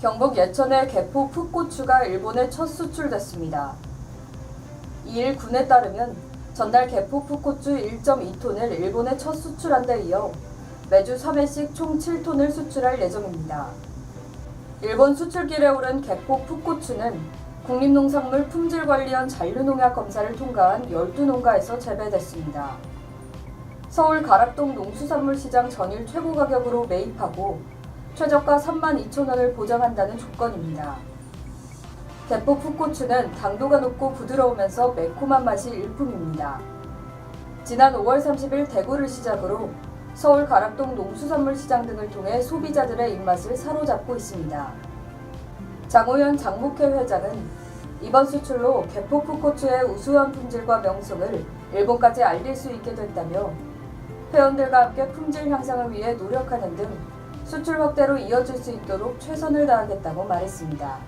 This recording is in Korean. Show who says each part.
Speaker 1: 경북 예천의 개포 풋고추가 일본에 첫 수출됐습니다. 2일 군에 따르면 전날 개포 풋고추 1.2톤을 일본에 첫 수출한 데 이어 매주 3회씩 총 7톤을 수출할 예정입니다. 일본 수출길에 오른 개포 풋고추는 국립농산물 품질관리원 잔류농약 검사를 통과한 12농가에서 재배됐습니다. 서울 가락동 농수산물시장 전일 최고 가격으로 매입하고 최저가 3만 2천 원을 보장한다는 조건입니다. 대포 풋고추는 당도가 높고 부드러우면서 매콤한 맛이 일품입니다. 지난 5월 30일 대구를 시작으로 서울 가락동 농수산물시장 등을 통해 소비자들의 입맛을 사로잡고 있습니다. 장호연 장목회 회장은 이번 수출로 개포 풋고추의 우수한 품질과 명성을 일본까지 알릴 수 있게 됐다며 회원들과 함께 품질 향상을 위해 노력하는 등 수출 확대로 이어질 수 있도록 최선을 다하겠다고 말했습니다.